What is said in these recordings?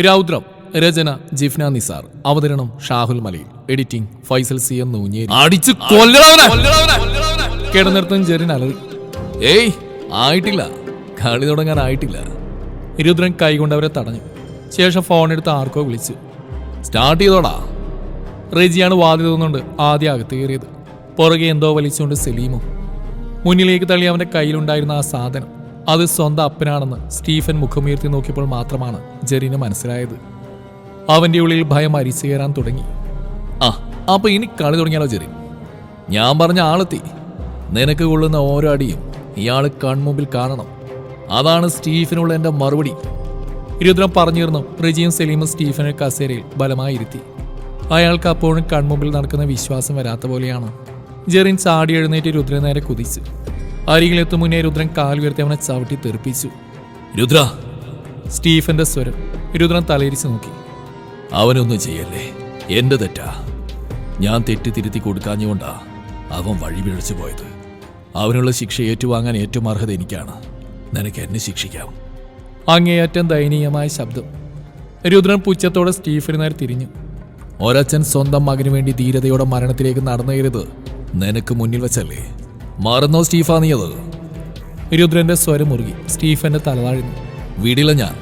രൗദ്രം രചന ജിഫ്ന നിസാർ അവതരണം Shahul Malayil editing Faisal C M Noonjeri. അടിച്ച് കിടന്നിടത്തും ജെറിൻ അലറി. ഏയ് ആയിട്ടില്ല. കളി തുടങ്ങാനായിട്ടില്ല രുദ്രൻ കൈകൊണ്ട് അവരെ തടഞ്ഞു. ശേഷം ഫോൺ എടുത്ത് ആർക്കോ വിളിച്ചു. സ്റ്റാർട്ട് ചെയ്തോടാ. റെജിയാണ് വാതിൽ തോന്നുന്നുണ്ട് ആദ്യം അകത്ത് കയറിയത്. പുറകെ എന്തോ വലിച്ചുകൊണ്ട് സലീമും. മുന്നിലേക്ക് തള്ളി അവന്റെ കയ്യിലുണ്ടായിരുന്ന ആ സാധനം. അത് സ്വന്തം അപ്പനാണെന്ന് സ്റ്റീഫൻ മുഖമുയർത്തി നോക്കിയപ്പോൾ മാത്രമാണ് ജെറിന് മനസ്സിലായത്. അവന്റെ ഉള്ളിൽ ഭയം അരിച്ചു കയറാൻ തുടങ്ങി. ആ അപ്പൊ ഇനി കളി തുടങ്ങിയാലോ ജെറി? ഞാൻ പറഞ്ഞ ആളെത്തി. നിനക്ക് കൊള്ളുന്ന ഓരോ അടിയും ഇയാൾ കൺമുമ്പിൽ കാണണം. അതാണ് സ്റ്റീഫനുള്ള എന്റെ മറുപടി. ഇരുദ്രം പറഞ്ഞിരുന്നു റിജിയും സലീമും സ്റ്റീഫനെ കസേരയിൽ ബലമായി ഇരുത്തി അയാൾക്ക് അപ്പോഴും കൺമുമ്പിൽ നടക്കുന്ന വിശ്വാസം വരാത്ത പോലെയാണ്. ജെറിൻ ചാടി എഴുന്നേറ്റ് രുദ്രനേരെ കുതിച്ചു. അരികിലെത്തും മുന്നേ രുദ്രൻ കാൽ ഉയർത്തി അവനെ ചവിട്ടി തെറിപ്പിച്ചു. രുദ്ര! സ്റ്റീഫന്റെ സ്വരം രുദ്രൻ തലയിരിച്ച് നോക്കി. അവനൊന്നും ചെയ്യല്ലേ? എന്റെ തെറ്റാ. ഞാൻ തെറ്റ് തിരുത്തി കൊടുക്കാഞ്ഞുകൊണ്ടാ അവൻ വഴി പിഴച്ചു പോയത്. അവനുള്ള ശിക്ഷ ഏറ്റുവാങ്ങാൻ ഏറ്റവും അർഹത എനിക്കാണ്. നിനക്ക് എന്നെ ശിക്ഷിക്കാം. അങ്ങേയറ്റം ദയനീയമായ ശബ്ദം. രുദ്രൻ പുച്ഛത്തോടെ സ്റ്റീഫന് നേരെ തിരിഞ്ഞു. ഒരച്ഛൻ സ്വന്തം മകന് വേണ്ടി ധീരതയോടെ മരണത്തിലേക്ക് നടന്നേരുത് നിനക്ക് മുന്നിൽ വെച്ചല്ലേ? മറന്നോ സ്റ്റീഫാ നീയത്? രുദ്രന്റെ സ്വരം മുറുകി സ്റ്റീഫന്റെ തലതാഴ്ന്നു വിടില്ല ഞാൻ.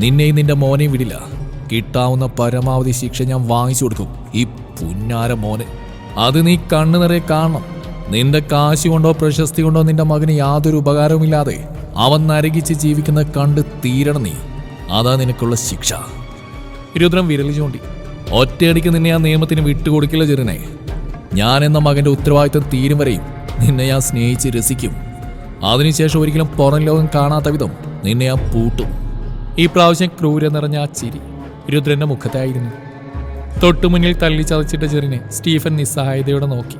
നിന്നെയും നിന്റെ മോനെയും വിടില്ല. കിട്ടാവുന്ന പരമാവധി ശിക്ഷ ഞാൻ വാങ്ങിച്ചു കൊടുക്കും. ഈ പുന്നാര മോനെ. അത് നീ കണ്ണു നിറയെ കാണണം. നിന്റെ കാശ് കൊണ്ടോ പ്രശസ്തി കൊണ്ടോ നിന്റെ മകന് യാതൊരു ഉപകാരവുമില്ലാതെ അവൻ നരകിച്ച് ജീവിക്കുന്ന കണ്ട് തീരണം നീ. അതാ നിനക്കുള്ള ശിക്ഷ. രുദ്രം വിരൽ ചൂണ്ടി. ഒറ്റയടിക്ക് നിന്നെ ആ നിയമത്തിന് വിട്ടുകൊടുക്കില്ല ചെറുനെ. ഞാൻ എന്ന മകന്റെ ഉത്തരവാദിത്തം തീരും വരെയും നിന്നെ ഞാൻ സ്നേഹിച്ച് രസിക്കും. അതിനുശേഷം ഒരിക്കലും പുറം ലോകം കാണാത്ത വിധം നിന്നെ ഞാൻ പൂട്ടും. ഈ പ്രാവശ്യം ക്രൂര നിറഞ്ഞ ആ ചിരി രുദ്രന്റെ മുഖത്തായിരുന്നു. തൊട്ടുമുന്നിൽ തള്ളി ചതച്ചിട്ട ചെറിനെ സ്റ്റീഫൻ നിസ്സഹായതയോടെ നോക്കി.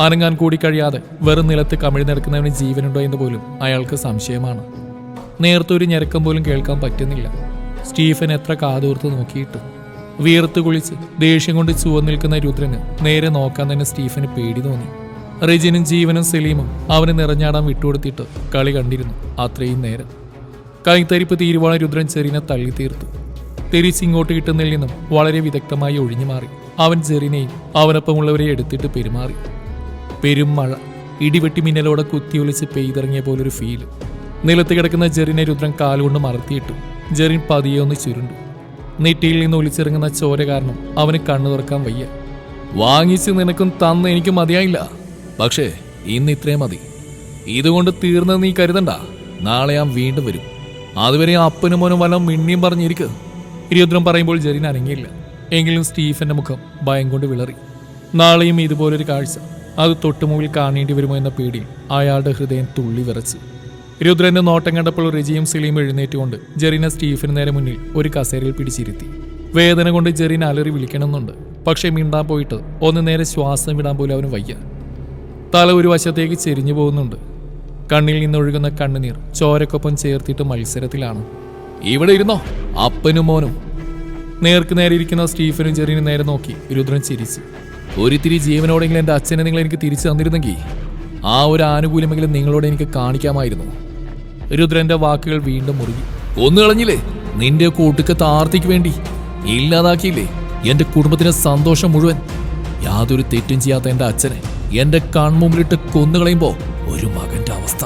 അനങ്ങാൻ കൂടി കഴിയാതെ വെറും നിലത്ത് കമിഴ്ന്നെടുക്കുന്നവന് ജീവനുണ്ടോ എന്ന് പോലും അയാൾക്ക് സംശയമാണ്. നേർത്തൊരു ഞെരക്കം പോലും കേൾക്കാൻ പറ്റുന്നില്ല. സ്റ്റീഫൻ എത്ര കാതോർത്ത് നോക്കിയിട്ട്. വീർത്ത് കുളിച്ച് ദേഷ്യം കൊണ്ട് ചുവന്നിൽക്കുന്ന രുദ്രന് നേരെ നോക്കാൻ തന്നെ സ്റ്റീഫന് പേടി തോന്നി. റിജിനും ജീവനും സലീമും അവനെ നിറഞ്ഞാടാൻ വിട്ടുകൊടുത്തിട്ട് കളി കണ്ടിരുന്നു അത്രയും നേരം. കൈത്തരിപ്പ് തീരുവാണ രുദ്രൻ ചെറിനെ തള്ളി തീർത്തു. തിരിച്ചിങ്ങോട്ട് കിട്ടുന്നതിൽ നിന്നും വളരെ വിദഗ്ധമായി ഒഴിഞ്ഞു മാറി. അവൻ ചെറിനെയും അവനൊപ്പമുള്ളവരെ എടുത്തിട്ട് പെരുമാറി. പെരുമഴ ഇടിവെട്ടി മിന്നലോടെ കുത്തിയൊലിച്ച് പെയ്തിറങ്ങിയ പോലൊരു ഫീൽ നിലത്ത് കിടക്കുന്ന ജെറിനെ രുദ്രൻ കാലുകൊണ്ട് മറത്തിയിട്ടു. ജെറിൻ പതിയെ ഒന്ന് ചുരുണ്ടു. നെറ്റിയിൽ നിന്ന് ഒലിച്ചിറങ്ങുന്ന ചോര കാരണം അവന് കണ്ണു തുറക്കാൻ വയ്യ. വാങ്ങിച്ച് നിനക്കും തന്ന് എനിക്ക് മതിയായില്ല. പക്ഷേ ഇന്ന് ഇത്രയും മതി. ഇതുകൊണ്ട് തീർന്നത് നീ കരുതണ്ട. നാളെ ഞാൻ വീണ്ടും വരും. അതുവരെ അപ്പനും മോനും വല്ല മിണ്ണിയും പറഞ്ഞിരിക്കുക ഇരുദ്രം പറയുമ്പോൾ ജെറിൻ അനങ്ങിയില്ല. എങ്കിലും സ്റ്റീഫന്റെ മുഖം ഭയം കൊണ്ട് വിളറി. നാളെയും ഇതുപോലൊരു കാഴ്ച. അത് തൊട്ടുമുമ്പിൽ കാണേണ്ടി വരുമോ എന്ന പേടി അയാളുടെ ഹൃദയം തുള്ളി വിറച്ചു. രുദ്രന്റെ നോട്ടം കണ്ടപ്പോൾ റിജിയും സിലിയും എഴുന്നേറ്റുകൊണ്ട് ജെറിനെ സ്റ്റീഫന് നേരെ മുന്നിൽ ഒരു കസേരയിൽ പിടിച്ചിരുത്തി. വേദന കൊണ്ട് ജെറിൻ അലറി വിളിക്കണമെന്നുണ്ട്. പക്ഷേ മിണ്ടാൻ പോയിട്ട് ഒന്ന് നേരെ ശ്വാസം വിടാൻ പോലും അവന് വയ്യ. തല ഒരു വശത്തേക്ക് ചെരിഞ്ഞു പോകുന്നുണ്ട്. കണ്ണിൽ നിന്നൊഴുകുന്ന കണ്ണുനീർ ചോരക്കൊപ്പം ചേർത്തിട്ട് മത്സരത്തിലാണ്. ഇവിടെ ഇരുന്നോ? അപ്പനും മോനും. നേർക്ക് നേരെ ഇരിക്കുന്ന സ്റ്റീഫനും ചെറിയനും നേരെ നോക്കി രുദ്രൻ ചിരിച്ചു. ഒരിത്തിരി ജീവനോടെങ്കിലും എന്റെ അച്ഛനെ നിങ്ങൾ എനിക്ക് തിരിച്ചു തന്നിരുന്നെങ്കിൽ ആ ഒരു ആനുകൂല്യമെങ്കിലും നിങ്ങളോട് എനിക്ക് കാണിക്കാമായിരുന്നു. രുദ്രന്റെ വാക്കുകൾ വീണ്ടും മുറുകി. ഒന്നു കളഞ്ഞില്ലേ? നിന്റെ കൂട്ടുക്ക് ആർത്തിക്ക് വേണ്ടി? ഇല്ലാതാക്കിയില്ലേ? എന്റെ കുടുംബത്തിന്റെ സന്തോഷം മുഴുവൻ. യാതൊരു തെറ്റും ചെയ്യാത്ത എന്റെ അച്ഛനെ. എന്റെ കൺമുമ്പിലിട്ട് കൊന്നുകളയുമ്പോ ഒരു മകന്റെ അവസ്ഥ.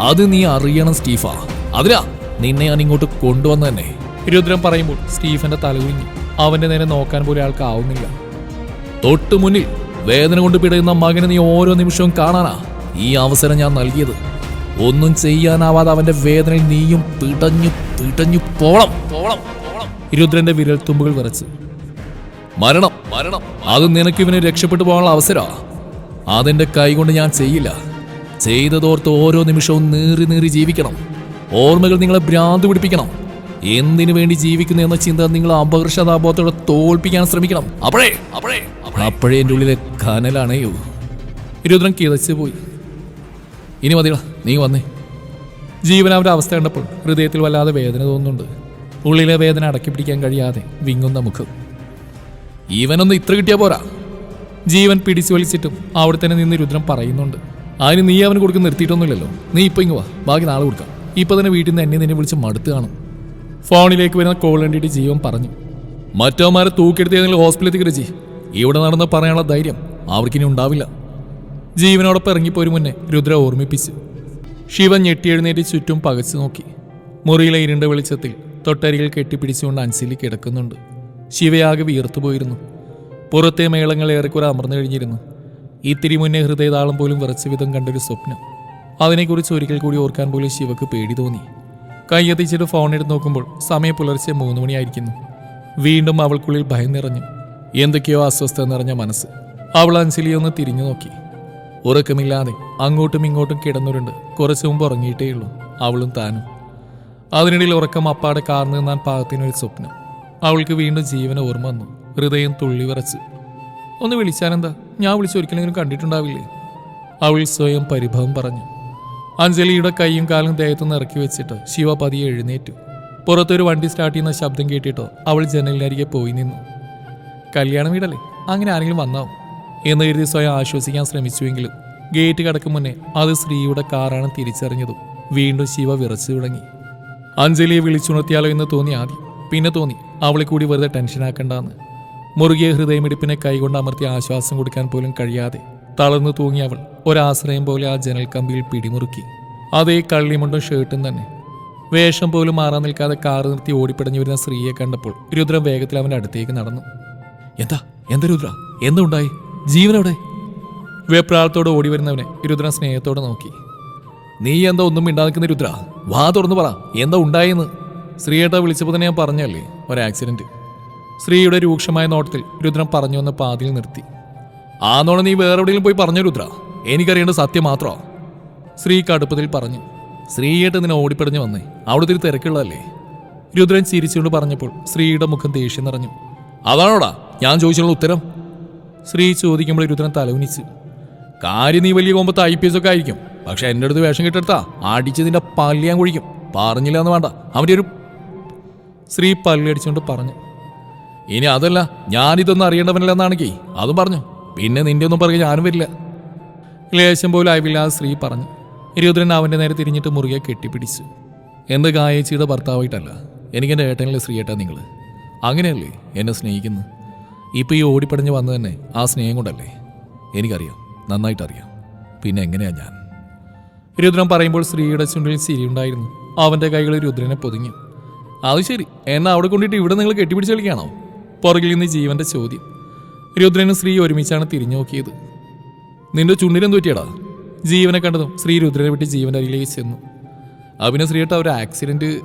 അത് നീ അറിയണം സ്റ്റീഫ. അതിലാ നിന്നെ ഞാൻ ഇങ്ങോട്ട് കൊണ്ടുവന്ന തന്നെ. രുദ്രം പറയുമ്പോൾ സ്റ്റീഫന്റെ തലകുഞ്ഞു അവന്റെ നേരെ നോക്കാൻ പോലും ആൾക്ക് ആവുന്നില്ല. തൊട്ടു മുന്നിൽ വേദന കൊണ്ട് പിടയുന്ന മകനെ നീ ഓരോ നിമിഷവും കാണാനാ ഈ അവസരം ഞാൻ നൽകിയത്. ഒന്നും ചെയ്യാനാവാതെ അവന്റെ വേദനയിൽ നീയും പിടഞ്ഞു പിടഞ്ഞു പോളം പോളം രുദ്രന്റെ വിരൽത്തുമ്പുകൾ വിറച്ച്. മരണം മരണം. അത് നിനക്ക് ഇവനെ രക്ഷപ്പെട്ടു പോകാനുള്ള അവസരാ അതെന്റെ കൈകൊണ്ട് ഞാൻ ചെയ്യില്ല. ചെയ്തതോർത്ത് ഓരോ നിമിഷവും നീറി നീറി ജീവിക്കണം. ഓർമ്മകൾ നിങ്ങളെ ഭ്രാന്ത് പിടിപ്പിക്കണം. എന്തിനു വേണ്ടി ജീവിക്കുന്നു എന്ന ചിന്ത നിങ്ങൾ അപകർഷതാബോധത്തോടെ തോൽപ്പിക്കാൻ ശ്രമിക്കണം. അപ്പോഴേ അപ്പോഴേ അപ്പോഴേ. എന്റെ ഉള്ളിലെ കനലാണേയോ രുദ്രൻ കിതച്ചു പോയി ഇനി മതിടാ നീ വന്നേ. ജീവൻ അവരുടെ അവസ്ഥ കണ്ടപ്പോൾ ഹൃദയത്തിൽ വല്ലാതെ വേദന തോന്നുന്നുണ്ട്. ഉള്ളിലെ വേദന അടക്കി പിടിക്കാൻ കഴിയാതെ വിങ്ങുന്ന മുഖം. ഇവനൊന്ന് ഇത്ര കിട്ടിയാ പോരാ. ജീവൻ പിടിച്ചു വലിച്ചിട്ടും അവിടെ തന്നെ നിന്ന് രുദ്രൻ പറയുന്നുണ്ട്. അതിന് നീ അവന് കൊടുക്കുന്ന നിർത്തിയിട്ടൊന്നുമില്ലല്ലോ. നീ ഇപ്പൊ ഇങ്ങ് വാ. ബാക്കി നാളെ കൊടുക്കാം. ഇപ്പൊ തന്നെ വീട്ടിൽ നിന്ന് എന്നെ നിന്നെ വിളിച്ച് മടുത്ത് കാണും. ഫോണിലേക്ക് വരുന്ന കോൾ കണ്ടിട്ട് ജീവൻ പറഞ്ഞു. മറ്റവന്മാരെ തൂക്കിയെടുത്ത് ഏതെങ്കിലും ഹോസ്പിറ്റലിൽ രചി ഇവിടെ നടന്ന് പറയാനുള്ള ധൈര്യം അവർക്കിനി ഉണ്ടാവില്ല. ജീവനോടൊപ്പം ഇറങ്ങിപ്പോരു മുന്നേ രുദ്ര ഓർമ്മിപ്പിച്ച്. ശിവൻ ഞെട്ടിയെഴുന്നേറ്റ് ചുറ്റും പകച്ചു നോക്കി. മുറിയിലെ ഇരുണ്ട വെളിച്ചത്തിൽ തൊട്ടരികിൽ കെട്ടിപ്പിടിച്ചുകൊണ്ട് അൻസിലി കിടക്കുന്നുണ്ട്. ശിവയാകെ വീർത്തുപോയിരുന്നു പുറത്തെ മേളങ്ങൾ ഏറെക്കുറെ അമർന്നു കഴിഞ്ഞിരുന്നു. ഇത്തിരി മുന്നേ ഹൃദയതാളം പോലും വിറച്ച വിധം കണ്ടൊരു സ്വപ്നം. അതിനെക്കുറിച്ച് ഒരിക്കൽ കൂടി ഓർക്കാൻ പോലും ശിവക്ക് പേടി തോന്നി. കൈയെത്തിച്ചിട്ട് ഫോൺ എടുത്ത് നോക്കുമ്പോൾ സമയം പുലർച്ചെ മൂന്ന് മണിയായിരിക്കുന്നു. വീണ്ടും അവൾക്കുള്ളിൽ ഭയം നിറഞ്ഞു. എന്തൊക്കെയോ അസ്വസ്ഥത നിറഞ്ഞ മനസ്സ്. അവൾ അഞ്ചലിയൊന്ന് തിരിഞ്ഞു നോക്കി. ഉറക്കമില്ലാതെ അങ്ങോട്ടും ഇങ്ങോട്ടും കിടന്നുരുണ്ട് കുറച്ചു മുമ്പ് ഉറങ്ങിയിട്ടേയുള്ളൂ അവളും താനും. അതിനിടയിൽ ഉറക്കം അപ്പാടെ കാർന്നു നിന്നാൻ പാകത്തിനൊരു സ്വപ്നം. അവൾക്ക് വീണ്ടും ജീവന ഓർമ്മ വന്നു. ഹൃദയം തുള്ളി വിറച്ച്. ഒന്ന് വിളിച്ചാലെന്താ ഞാൻ വിളിച്ച് ഒരിക്കലെങ്കിലും കണ്ടിട്ടുണ്ടാവില്ലേ? അവൾ സ്വയം പരിഭവം പറഞ്ഞു. അഞ്ജലിയുടെ കൈയും കാലും ദേഹത്തുനിന്ന് ഇറക്കി വെച്ചിട്ട് ശിവ പതിയെ എഴുന്നേറ്റു. പുറത്തൊരു വണ്ടി സ്റ്റാർട്ട് ചെയ്യുന്ന ശബ്ദം കേട്ടിട്ടോ അവൾ ജനലിനരികെ പോയി നിന്നു. കല്യാണം വീടല്ലേ? അങ്ങനെ ആരെങ്കിലും വന്നാവും? എന്ന് കരുതി സ്വയം ആശ്വസിക്കാൻ ശ്രമിച്ചുവെങ്കിലും ഗേറ്റ് കടക്കും മുന്നേ അത് സ്ത്രീയുടെ കാറാണ് തിരിച്ചറിഞ്ഞതും വീണ്ടും ശിവ വിറച്ചു തുടങ്ങി. അഞ്ജലിയെ വിളിച്ചുണർത്തിയാലോ എന്ന് തോന്നി ആദ്യം. പിന്നെ തോന്നി അവളെ കൂടി വെറുതെ ടെൻഷനാക്കണ്ടെന്ന്. മുറുകിയ ഹൃദയമിടിപ്പിനെ കൈകൊണ്ട് അമർത്തി ആശ്വാസം കൊടുക്കാൻ പോലും കഴിയാതെ തളർന്നു തൂങ്ങി അവൾ ഒരാശ്രയം പോലെ ആ ജനൽ കമ്പിയിൽ പിടിമുറുക്കി. അതേ കള്ളിമുണ്ടും ഷർട്ടും തന്നെ. വേഷം പോലും മാറാൻ നിൽക്കാതെ കാറ് നിർത്തി ഓടിപ്പിടഞ്ഞു വരുന്ന സ്ത്രീയെ കണ്ടപ്പോൾ രുദ്ര വേഗത്തിൽ അവന്റെ അടുത്തേക്ക് നടന്നു. എന്താ? എന്താ രുദ്ര? എന്തുണ്ടായി? ജീവനവിടെ വെപ്രാളത്തോടെ ഓടി വരുന്നവനെ രുദ്രൻ സ്നേഹത്തോടെ നോക്കി. നീ എന്താ ഒന്നും മിണ്ടാ നിൽക്കുന്ന രുദ്ര? വാ തുറന്നു പറ. എന്താ ഉണ്ടായെന്ന്? ശ്രീയേട്ട വിളിച്ചപ്പോൾ തന്നെ ഞാൻ പറഞ്ഞല്ലേ? ഒരു ആക്സിഡന്റ്. ശ്രീയുടെ രൂക്ഷമായ നോട്ടത്തിൽ രുദ്രൻ പറഞ്ഞു വന്ന പാതിയിൽ നിർത്തി. ആന്നോളം നീ വേറെ എവിടെയെങ്കിലും പോയി പറഞ്ഞു രുദ്ര? എനിക്കറിയേണ്ട സത്യം മാത്രോ? സ്ത്രീ കടുപ്പത്തിൽ പറഞ്ഞു. സ്ത്രീയായിട്ട് നിന്നെ ഓടിപ്പടഞ്ഞു വന്നേ. അവിടെ ഒത്തിരി തിരക്കുള്ളതല്ലേ? രുദ്രൻ ചിരിച്ചുകൊണ്ട് പറഞ്ഞപ്പോൾ സ്ത്രീയുടെ മുഖം ദേഷ്യം നിറഞ്ഞു. അതാണോടാ? ഞാൻ ചോദിച്ചുള്ള ഉത്തരം? സ്ത്രീ ചോദിക്കുമ്പോൾ രുദ്രൻ തലവുനിച്ച് കാര്യം നീ വലിയ കൊമ്പത്ത് ഐ പി എസ് ഒക്കെ ആയിരിക്കും. പക്ഷെ എന്റെ അടുത്ത് വേഷം കിട്ടെടുത്താ. അടിച്ചതിന്റെ പല്ല് ഞാൻ കുഴിക്കും. പറഞ്ഞില്ല എന്ന് വേണ്ട. അവന്റെ ഒരു ശ്രീ പല്ലടിച്ചുകൊണ്ട് പറഞ്ഞു. ഇനി അതല്ല ഞാനിതൊന്നും അറിയേണ്ടവനല്ലെന്നാണെങ്കിൽ അതും പറഞ്ഞു. പിന്നെ നിന്റെ ഒന്നും പറയുക ഞാനും വരില്ല. ലേശം പോലും അയവില്ലാതെ സ്ത്രീ പറഞ്ഞു. രുദ്രൻ അവന്റെ നേരെ തിരിഞ്ഞിട്ട് മുറുകെ കെട്ടിപ്പിടിച്ചു. എന്ത് ഗായച്ചിയുടെ ഭർത്താവായിട്ടല്ല എനിക്ക് എനിക്കെന്റെ ഏട്ടനിലെ സ്ത്രീയേട്ടാ നിങ്ങൾ അങ്ങനെയല്ലേ എന്നെ സ്നേഹിക്കുന്നു? ഇപ്പം ഈ ഓടിപ്പടഞ്ഞ് വന്നു തന്നെ ആ സ്നേഹം കൊണ്ടല്ലേ? എനിക്കറിയാം നന്നായിട്ടറിയാം. പിന്നെ എങ്ങനെയാ ഞാൻ? രുദ്രൻ പറയുമ്പോൾ സ്ത്രീയുടെ ചുണ്ടിൽ ചിരിയുണ്ടായിരുന്നു. അവന്റെ കൈകൾ രുദ്രനെ പൊതിഞ്ഞു. അത് ശരി എന്നാ അവിടെ കൊണ്ടിട്ട് ഇവിടെ നിങ്ങൾ കെട്ടിപ്പിടിച്ച് കളിക്കാണോ പുറകിൽ നിന്ന് ജീവന്റെ ചോദ്യം. രുദ്രനും സ്ത്രീ ഒരുമിച്ചാണ് തിരിഞ്ഞു നോക്കിയത്. നിന്റെ ചുണ്ടിനും തൂറ്റിയടാ ജീവനെ കണ്ടതും ശ്രീ രുദ്രനെ വിട്ട് ജീവന്റെ അരികിലേക്ക് ചെന്നു. അഭിനയ ശ്രീയേട്ട ഒരു ആക്സിഡന്റ്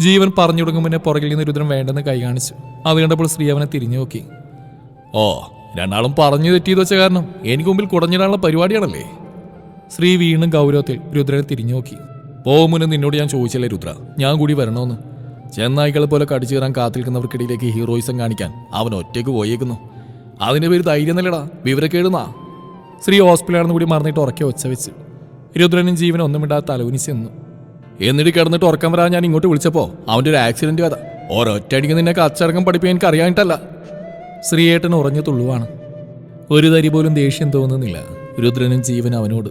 ജീവൻ പറഞ്ഞു തുടങ്ങും മുന്നേ പുറകിൽ നിന്ന് രുദ്രൻ വേണ്ടെന്ന് കൈ കാണിച്ചു. അത് കണ്ടപ്പോൾ സ്ത്രീ അവനെ തിരിഞ്ഞു നോക്കി. ഓ രണ്ടാളും പറഞ്ഞു തെറ്റിയത് വെച്ച കാരണം എനിക്ക് മുമ്പിൽ കുടഞ്ഞിടാനുള്ള പരിപാടിയാണല്ലേ? ശ്രീ വീണ്ടും ഗൗരവത്തിൽ രുദ്രനെ തിരിഞ്ഞു നോക്കി. പോകും മുന്നേ നിന്നോട് ഞാൻ ചോദിച്ചല്ലേ രുദ്ര? ഞാൻ കൂടി വരണോന്ന്. ചെന്നായ്ക്കളെ പോലെ കടിച്ചു കയറാൻ കാത്തിരിക്കുന്നവർക്കിടയിലേക്ക് ഹീറോയിസം കാണിക്കാൻ അവൻ ഒറ്റയ്ക്ക് പോയേക്കുന്നു. അതിന്റെ പേര് ധൈര്യം നല്ലടാ വിവരക്കേടുന്നാ. ശ്രീ ഹോസ്പിറ്റലാണെന്ന് കൂടി മറന്നിട്ട് ഉറക്കെ ഒച്ച വെച്ച് രുദ്രനും ജീവനും ഒന്നും ഇടാതെ തലവുനിച്ച് നിന്നു. എന്നിട്ട് കിടന്നിട്ട് ഉറക്കം വരാൻ ഞാൻ ഇങ്ങോട്ട് വിളിച്ചപ്പോൾ അവന്റെ ഒരു ആക്സിഡന്റ് കഥ. ഒരൊറ്റയടിക്ക് നിന്നെ കച്ചടക്കം പഠിപ്പിക്കാൻ എനിക്ക് അറിയാനിട്ടല്ല. ശ്രീയേട്ടൻ ഉറഞ്ഞു തുള്ളുവാണ്. ഒരു തരി പോലും ദേഷ്യം തോന്നുന്നില്ല രുദ്രനും ജീവൻ അവനോട്.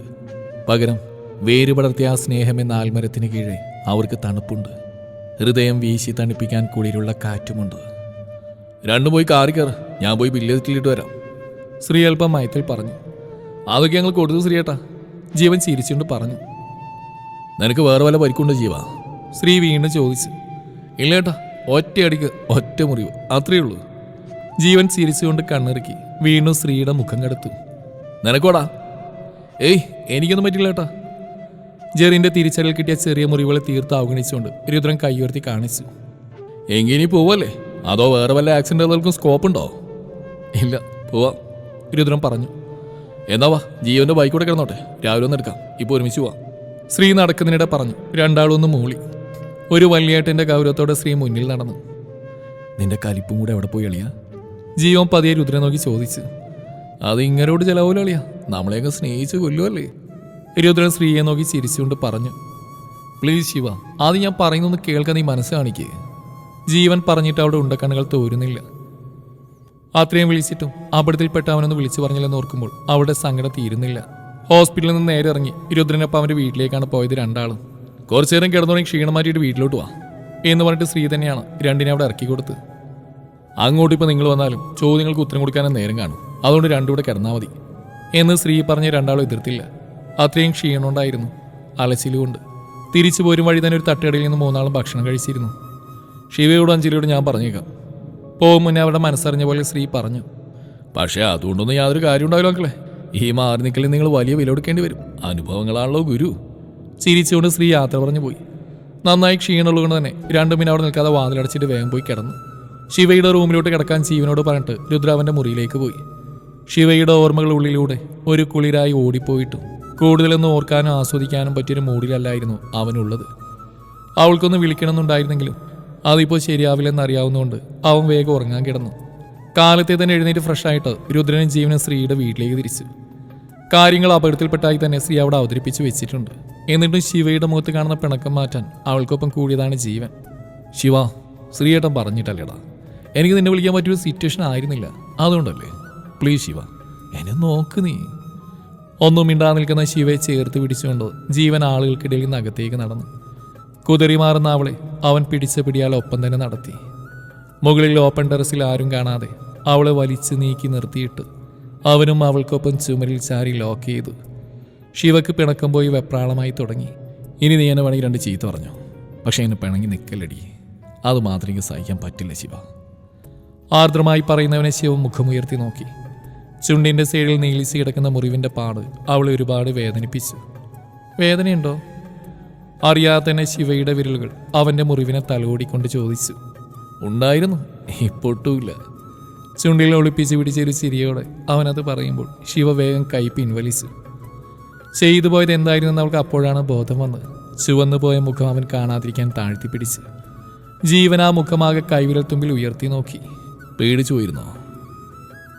പകരം വേരുപടർത്തിയ ആ സ്നേഹം എന്ന ആൽമരത്തിന് കീഴെ അവർക്ക് തണുപ്പുണ്ട്. ഹൃദയം വീശി തണുപ്പിക്കാൻ കുളിരുള്ള കാറ്റുമുണ്ട്. രണ്ടു പോയി കാറി ഞാൻ പോയി ബില്ല് ബില്ലേറ്റിലിട്ട് വരാം. ശ്രീ അല്പം മയത്തിൽ പറഞ്ഞു. അതൊക്കെ ഞങ്ങൾ കൊടുത്തു ശ്രീയേട്ടാ ജീവൻ ചിരിച്ചുകൊണ്ട് പറഞ്ഞു. നിനക്ക് വേറെ വല്ല പരിക്കുണ്ടോ ജീവ? ശ്രീ വീണ്ടും ചോദിച്ചു. ഇല്ലേട്ടാ ഒറ്റയടിക്ക് ഒറ്റ മുറിവ്. അത്രയേ ഉള്ളൂ. ജീവൻ ചിരിച്ചുകൊണ്ട് കണ്ണിറുക്കി വീണ്ടും ശ്രീയുടെ മുഖം കടത്തു. നിനക്കോടാ? ഏയ് എനിക്കൊന്നും പറ്റില്ല ഏട്ടാ. ജെറിന്റെ തിരിച്ചറിൽ കിട്ടിയ ചെറിയ മുറിവുകളെ തീർത്ത് അവഗണിച്ചുകൊണ്ട് രുദ്രൻ കൈയുയർത്തി കാണിച്ചു. എങ്ങനെ പോവല്ലേ? അതോ വേറെ വല്ല ആക്സിഡന്റുകൾക്കും സ്കോപ്പ് ഉണ്ടോ? ഇല്ല പോവാം. രുദ്രൻ പറഞ്ഞു. എന്നാ വാ ജീവന്റെ ബൈക്കൂടെ കിടന്നോട്ടെ. രാവിലെ ഒന്ന് എടുക്കാം. ഇപ്പോൾ ഒരുമിച്ച് പോവാം. ശ്രീ നടക്കുന്നതിനിടെ പറഞ്ഞു. രണ്ടാളൊന്ന് മൂളി. ഒരു വല്യേട്ടന്റെ ഗൗരവത്തോടെ ശ്രീ മുന്നിൽ നടന്നു. നിന്റെ കലിപ്പും കൂടെ എവിടെ പോയി അളിയാ? ജീവൻ പതിയെ രുദ്രനെ നോക്കി ചോദിച്ചു. അത് ഇങ്ങനോട് ചെലവല്ലോ അളിയാ. നമ്മളെയൊക്കെ സ്നേഹിച്ച് കൊല്ലുമല്ലേ രുദ്രൻ സ്ത്രീയെ നോക്കി ചിരിച്ചുകൊണ്ട് പറഞ്ഞു പ്ലീസ് ശിവ അത് ഞാൻ പറയുന്നൊന്ന് കേൾക്കാൻ നീ മനസ്സ് കാണിക്കുക ജീവൻ പറഞ്ഞിട്ട് അവിടെ ഉണ്ടക്കണ്ണുകൾ തോരുന്നില്ല. അത്രയും വിളിച്ചിട്ടും അപകടത്തിൽപ്പെട്ട അവനൊന്ന് വിളിച്ചു പറഞ്ഞില്ലെന്ന് ഓർക്കുമ്പോൾ അവിടെ സങ്കടം തീരുന്നില്ല. ഹോസ്പിറ്റലിൽ നിന്ന് നേരെ ഇറങ്ങി രുദ്രനൊപ്പം അവന്റെ വീട്ടിലേക്കാണ് പോയത് രണ്ടാളും. കുറച്ചു നേരം കിടന്നുറങ്ങി ക്ഷീണം മാറ്റിയിട്ട് വീട്ടിലോട്ട് വാ എന്ന് പറഞ്ഞിട്ട് സ്ത്രീ തന്നെയാണ് രണ്ടിനെ അവിടെ ഇറക്കി കൊടുത്ത്. അങ്ങോട്ട് ഇപ്പോൾ നിങ്ങൾ വന്നാലും ചോദ്യങ്ങൾക്ക് ഉത്തരം കൊടുക്കാനും നേരം കാണും. അതുകൊണ്ട് രണ്ടും കൂടെ കിടന്നാൽ മതി എന്ന് സ്ത്രീ പറഞ്ഞ് രണ്ടാളും എതിർത്തില്ല. അത്രയും ക്ഷീണമുണ്ടായിരുന്നു. അലച്ചിലുകൊണ്ട്. തിരിച്ചു പോരും വഴി തന്നെ ഒരു തട്ടുകടയിൽ നിന്ന് മൂന്നാളും ഭക്ഷണം കഴിച്ചിരുന്നു. ശിവയോടും അഞ്ജലിയോടും ഞാൻ പറഞ്ഞേക്കാം. പോകും മുന്നേ അവരുടെ മനസ്സറിഞ്ഞ പോലെ ശ്രീ പറഞ്ഞു. പക്ഷേ അതുകൊണ്ടൊന്നും യാതൊരു കാര്യം ഉണ്ടാവില്ല മക്കളെ. ഈ മാറി നിൽക്കലിൽ നിങ്ങൾ വലിയ വില കൊടുക്കേണ്ടി വരും. അനുഭവങ്ങളാണല്ലോ ഗുരു. ചിരിച്ചുകൊണ്ട് ശ്രീ യാത്ര പറഞ്ഞു പോയി. നന്നായി ക്ഷീണമുള്ളതുകൊണ്ട് തന്നെ രണ്ടു മിനിറ്റ് അവിടെ നിൽക്കാതെ വാതിലടച്ചിട്ട് വേഗം പോയി കിടന്നു. ശിവയുടെ റൂമിലോട്ട് കിടക്കാൻ ജീവനോട് പറഞ്ഞിട്ട് രുദ്രാവന്റെ മുറിയിലേക്ക് പോയി. ശിവയുടെ ഓർമ്മകളുള്ളിലൂടെ ഒരു കുളിരായി ഓടിപ്പോയിട്ടും. കൂടുതലൊന്നും ഓർക്കാനും ആസ്വദിക്കാനും പറ്റിയൊരു മൂഡിലല്ലായിരുന്നു അവനുള്ളത്. അവൾക്കൊന്ന് വിളിക്കണമെന്നുണ്ടായിരുന്നെങ്കിലും അതിപ്പോൾ ശരിയാവില്ലെന്ന് അറിയാവുന്നതുകൊണ്ട് അവൻ വേഗം ഉറങ്ങാൻ കിടന്നു. കാലത്തെ തന്നെ എഴുന്നേറ്റ് ഫ്രഷായിട്ട് രുദ്രനും ജീവനും ശ്രീയുടെ വീട്ടിലേക്ക് തിരിച്ചു. കാര്യങ്ങൾ അപകടത്തിൽപ്പെട്ടായി തന്നെ ശ്രീ അവിടെ അവതരിപ്പിച്ച് വെച്ചിട്ടുണ്ട്. എന്നിട്ടും ശിവയുടെ മുഖത്ത് കാണുന്ന പിണക്കം മാറ്റാൻ അവൾക്കൊപ്പം കൂടിയതാണ് ജീവൻ. ശിവ ശ്രീയേട്ടൻ പറഞ്ഞിട്ടല്ലേടാ? എനിക്ക് നിന്നെ വിളിക്കാൻ പറ്റിയൊരു സിറ്റുവേഷൻ ആയിരുന്നില്ല. അതുകൊണ്ടല്ലേ? പ്ലീസ് ശിവ എന്നെ നോക്ക് നീ. ഒന്നും മിണ്ടാ നിൽക്കുന്ന ശിവയെ ചേർത്ത് പിടിച്ചുകൊണ്ട് ജീവൻ ആളുകൾക്കിടയിൽ നിന്ന് അകത്തേക്ക് നടന്നു. കുതിറി മാറുന്ന അവളെ അവൻ പിടിച്ച പിടിയാൽ ഒപ്പം തന്നെ നടത്തി. മുകളിൽ ഓപ്പൺ ടെറസിൽ ആരും കാണാതെ അവളെ വലിച്ചു നീക്കി നിർത്തിയിട്ട് അവനും അവൾക്കൊപ്പം ചുമരിൽ ചാരി ലോക്ക് ചെയ്തു. ശിവക്ക് പിണക്കം പോയി വെപ്രാളമായി തുടങ്ങി. ഇനി നീ എന്നെ വേണമെങ്കിൽ രണ്ട് ചീത്ത പറഞ്ഞു? പക്ഷേ എന്നെ പിണങ്ങി നിൽക്കലടി അത് മാത്രം സഹിക്കാൻ പറ്റില്ല ശിവ. ആർദ്രമായി പറയുന്നവനെ ശിവ മുഖമുയർത്തി നോക്കി. ചുണ്ടിന്റെ സൈഡിൽ നീളിച്ച് കിടക്കുന്ന മുറിവിന്റെ പാട് അവളെ ഒരുപാട് വേദനിപ്പിച്ചു. വേദനയുണ്ടോ? അറിയാതെ തന്നെ ശിവയുടെ വിരലുകൾ അവന്റെ മുറിവിനെ തലോടിക്കൊണ്ട് ചോദിച്ചു. ഉണ്ടായിരുന്നു ഇപ്പൊട്ടുമില്ല ചുണ്ടിൽ ഒളിപ്പിച്ച് പിടിച്ചൊരു ചിരിയോടെ അവനത് പറയുമ്പോൾ ശിവ വേഗം കൈ പിൻവലിച്ചു. ചെയ്തു പോയത് എന്തായിരുന്നെന്ന് അവൾക്ക് അപ്പോഴാണ് ബോധം വന്നത്. ചുവന്നു പോയ മുഖം അവൻ കാണാതിരിക്കാൻ താഴ്ത്തി പിടിച്ച്. ജീവൻ ആ മുഖമാകെ കൈവിരൽ തുമ്പിൽ ഉയർത്തി നോക്കി. പേടിച്ചു പോയിരുന്നോ?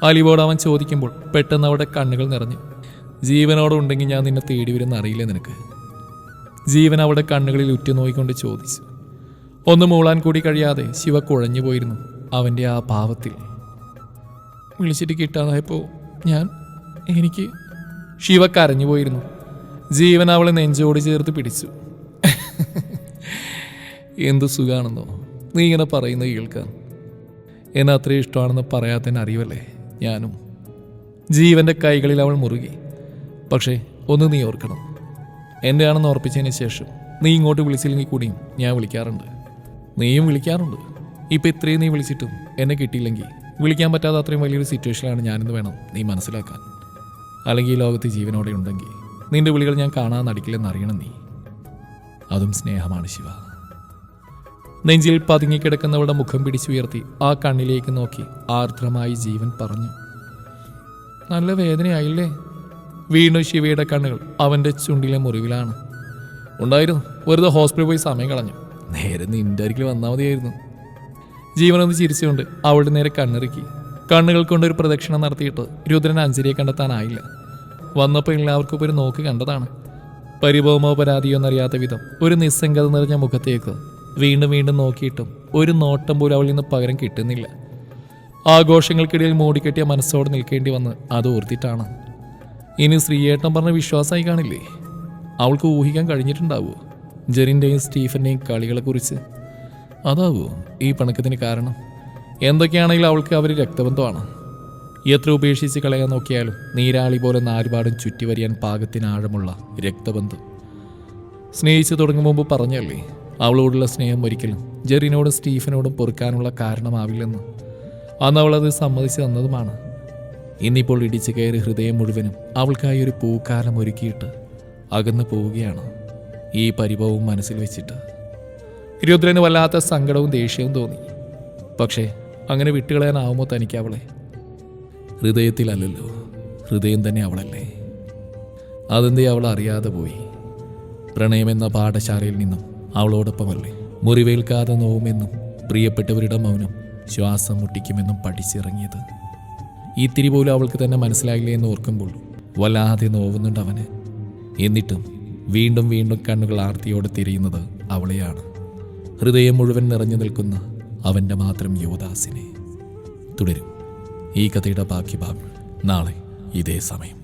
അലിവോട് അവൻ ചോദിക്കുമ്പോൾ പെട്ടെന്ന് അവിടെ കണ്ണുകൾ നിറഞ്ഞു. ജീവനോടെ ഉണ്ടെങ്കിൽ ഞാൻ നിന്നെ തേടി വരുന്ന അറിയില്ല നിനക്ക്? ജീവൻ അവിടെ കണ്ണുകളിൽ ഉറ്റുനോയിക്കൊണ്ട് ചോദിച്ചു. ഒന്ന് മൂളാൻ കൂടി കഴിയാതെ ശിവ കുഴഞ്ഞു പോയിരുന്നു അവന്റെ ആ പാവത്തിൽ. വിളിച്ചിട്ട് കിട്ടാതായപ്പോൾ ഞാൻ എനിക്ക് ശിവ കരഞ്ഞു പോയിരുന്നു. ജീവൻ അവളെ നെഞ്ചോട് ചേർത്ത് പിടിച്ചു. എന്ത് സുഖാണെന്നോ? നീ ഇങ്ങനെ പറയുന്നത് കേൾക്കാൻ എന്നെ അത്രയും ഇഷ്ടമാണെന്ന് പറയാത്തന്നെ അറിയുമല്ലേ ഞാനും. ജീവന്റെ കൈകളിൽ അവൾ മുറുകി. പക്ഷേ ഒന്ന് നീ ഓർക്കണം. എന്റെ ആണെന്ന് ഓർപ്പിച്ചതിന് ശേഷം നീ ഇങ്ങോട്ട് വിളിച്ചില്ലെങ്കിൽ കൂടിയും ഞാൻ വിളിക്കാറുണ്ട്. നീയും വിളിക്കാറുണ്ട്. ഇപ്പം ഇത്രയും നീ വിളിച്ചിട്ടും എന്നെ കിട്ടിയില്ലെങ്കിൽ വിളിക്കാൻ പറ്റാത്ത അത്രയും വലിയൊരു സിറ്റുവേഷനിലാണ് ഞാനെന്ന് വേണം നീ മനസ്സിലാക്കാൻ. അല്ലെങ്കിൽ ഈ ലോകത്ത് ജീവനോടെ ഉണ്ടെങ്കിൽ നിന്റെ വിളികൾ ഞാൻ കാണാൻ നടിക്കില്ലെന്ന് അറിയണം നീ. അതും സ്നേഹമാണ് ശിവ. നെഞ്ചിൽ പതുങ്ങിക്കിടക്കുന്നവളുടെ മുഖം പിടിച്ചുയർത്തി ആ കണ്ണിലേക്ക് നോക്കി ആർദ്രമായി ജീവൻ പറഞ്ഞു. നല്ല വേദനയായില്ലേ? വീണ്ടും ശിവയുടെ കണ്ണുകൾ അവന്റെ ചുണ്ടിലെ മുറിവിലാണ്. ഉണ്ടായിരുന്നു. വെറുതെ ഹോസ്പിറ്റലിൽ പോയി സമയം കളഞ്ഞു. നേരെ നിന്റെ അരികിൽ വന്നാൽ മതിയായിരുന്നു. ജീവനൊന്ന് ചിരിച്ചുകൊണ്ട് അവളുടെ നേരെ കണ്ണിറുക്കി. കണ്ണുകൾ കൊണ്ടൊരു പ്രദക്ഷിണം നടത്തിയിട്ട് രുദ്രൻ അഞ്ജലിയെ കണ്ടെത്താനായില്ല. വന്നപ്പോൾ എല്ലാവർക്കും ഒരു നോക്ക് കണ്ടതാണ്. പരിഭവമോ പരാതിയോ എന്നറിയാത്ത വിധം ഒരു നിസ്സംഗത നിറഞ്ഞ മുഖത്തേക്ക് വീണ്ടും വീണ്ടും നോക്കിയിട്ടും ഒരു നോട്ടം പോലും അവളിൽ നിന്ന് പകരം കിട്ടുന്നില്ല. ആഘോഷങ്ങൾക്കിടയിൽ മൂടിക്കെട്ടിയ മനസ്സോട് നിൽക്കേണ്ടി വന്ന് അത് ഓർത്തിട്ടാണ്. ഇനി ശ്രീയേട്ടൻ പറഞ്ഞ വിശ്വാസമായി കാണില്ലേ? അവൾക്ക് ഊഹിക്കാൻ കഴിഞ്ഞിട്ടുണ്ടാവുമോ ജെറിന്റെയും സ്റ്റീഫന്റെയും കളികളെക്കുറിച്ച്? അതാവോ ഈ പിണക്കത്തിന് കാരണം? എന്തൊക്കെയാണെങ്കിലും അവൾക്ക് അവർ രക്തബന്ധമാണ്. എത്ര ഉപേക്ഷിച്ച് കളയാൻ നോക്കിയാലും നീരാളി പോലെ നാലുപാടും ചുറ്റി വരിയാൻ ആഴമുള്ള രക്തബന്ധം. സ്നേഹിച്ചു തുടങ്ങും മുമ്പ് പറഞ്ഞല്ലേ? അവളോടുള്ള സ്നേഹം ഒരിക്കലും ജെറിനോടും സ്റ്റീഫനോടും പൊറുക്കാനുള്ള കാരണമാവില്ലെന്ന്. അന്ന് അവളത് സമ്മതിച്ചു തന്നതുമാണ്. ഇന്നിപ്പോൾ ഇടിച്ചു കയറി ഹൃദയം മുഴുവനും അവൾക്കായി ഒരു പൂക്കാലം ഒരുക്കിയിട്ട് അകന്നു പോവുകയാണ് ഈ പരിഭവവും മനസ്സിൽ വെച്ചിട്ട്. രുദ്രന് വല്ലാത്ത സങ്കടവും ദേഷ്യവും തോന്നി. പക്ഷേ അങ്ങനെ വിട്ടുകളയാനാവുമോ തനിക്ക് അവളെ? ഹൃദയത്തിലല്ലല്ലോ. ഹൃദയം തന്നെ അവളല്ലേ. അതെന്തേ അവൾ അറിയാതെ പോയി. പ്രണയമെന്ന പാഠശാലയിൽ നിന്നും അവളോടൊപ്പമല്ലേ? മുറിവേൽക്കാതെ നോവുമെന്നും പ്രിയപ്പെട്ടവരുടെ മൗനം ശ്വാസം മുട്ടിക്കുമെന്നും പഠിച്ചിറങ്ങിയത്. ഇത്തിരി പോലും അവൾക്ക് തന്നെ മനസ്സിലായില്ലേ എന്ന് ഓർക്കുമ്പോൾ വല്ലാതെ നോവുന്നുണ്ട് അവന്. എന്നിട്ടും വീണ്ടും വീണ്ടും കണ്ണുകൾ ആർത്തിയോടെ തിരിയുന്നത് അവളെയാണ്. ഹൃദയം മുഴുവൻ നിറഞ്ഞു നിൽക്കുന്ന അവന്റെ മാത്രം യുവദാസിനെ. തുടരും. ഈ കഥയുടെ ബാക്കി ഭാഗം നാളെ ഇതേ സമയം.